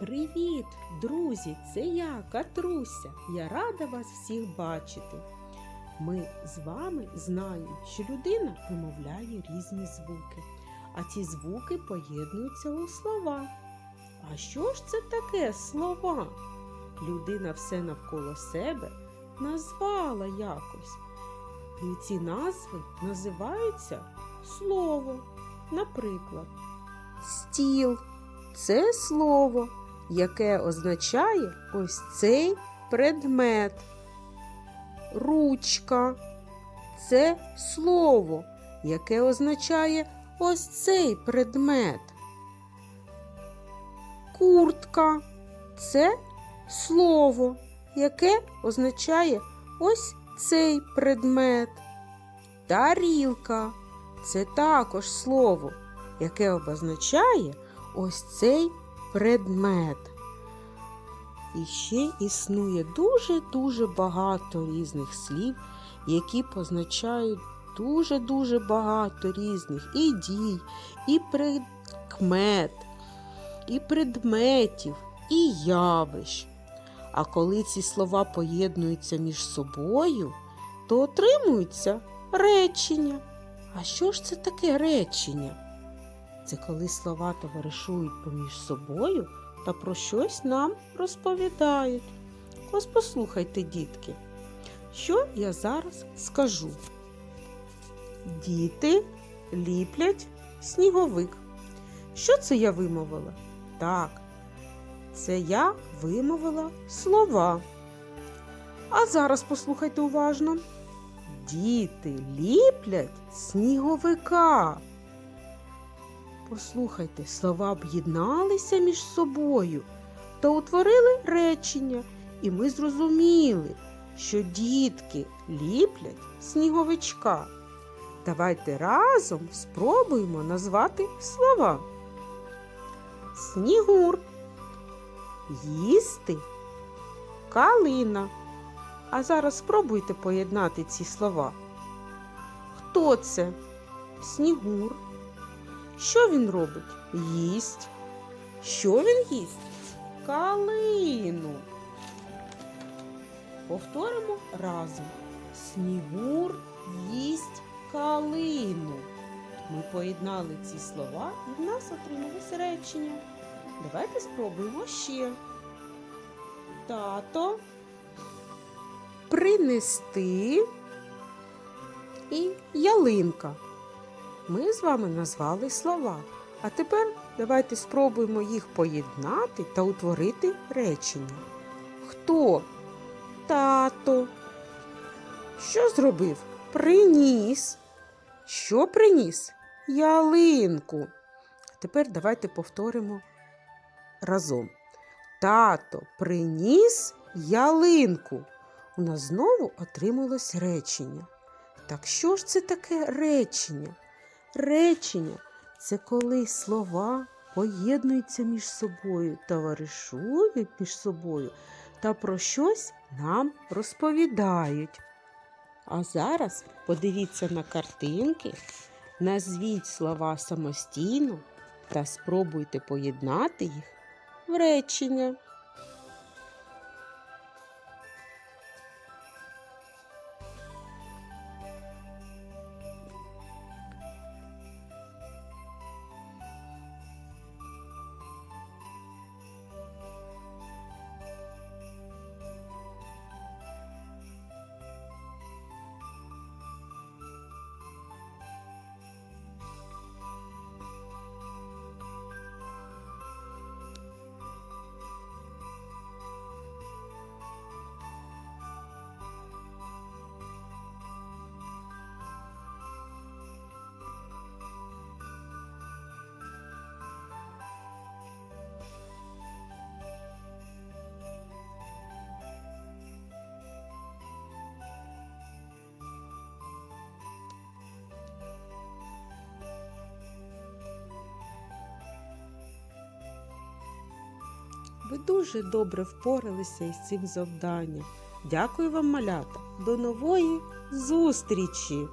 Привіт, друзі! Це я, Катруся. Я рада вас всіх бачити. Ми з вами знаємо, що людина вимовляє різні звуки, а ці звуки поєднуються у слова. А що ж це таке слова? Людина все навколо себе назвала якось. І ці назви називаються слово. Наприклад, стіл це слово, яке означає ось цей предмет. Ручка це слово, яке означає ось цей предмет. Куртка це слово, яке означає ось цей предмет. Тарілка це також слово, яке обозначає ось цей предмет. І ще існує дуже-дуже багато різних слів, які позначають дуже-дуже багато різних і дій, і прикмет, і предметів, і явищ. А коли ці слова поєднуються між собою, то отримуються речення. А що ж це таке речення? Це коли слова товаришують поміж собою та про щось нам розповідають. Ось послухайте, дітки, що я зараз скажу. Діти ліплять сніговик. Що це я вимовила? Так, це я вимовила слова. А зараз послухайте уважно. Діти ліплять сніговика. Послухайте, слова об'єдналися між собою та утворили речення, і ми зрозуміли, що дітки ліплять сніговичка. Давайте разом спробуємо назвати слова. Снігур, їсти, калина. А зараз спробуйте поєднати ці слова. Хто це? Снігур. Що він робить? Їсть. Що він їсть? Калину. Повторимо разом. Снігур їсть калину. Ми поєднали ці слова і в нас отрималось речення. Давайте спробуємо ще. Тато принести і ялинка. Ми з вами назвали слова. А тепер давайте спробуємо їх поєднати та утворити речення. Хто? Тато. Що зробив? Приніс. Що приніс? Ялинку. А тепер давайте повторимо разом. Тато приніс ялинку. У нас знову отрималось речення. Так що ж це таке речення? Речення це коли слова поєднуються між собою, товаришують між собою та про щось нам розповідають. А зараз подивіться на картинки, назвіть слова самостійно та спробуйте поєднати їх в речення. Ви дуже добре впоралися із цим завданням. Дякую вам, малята. До нової зустрічі!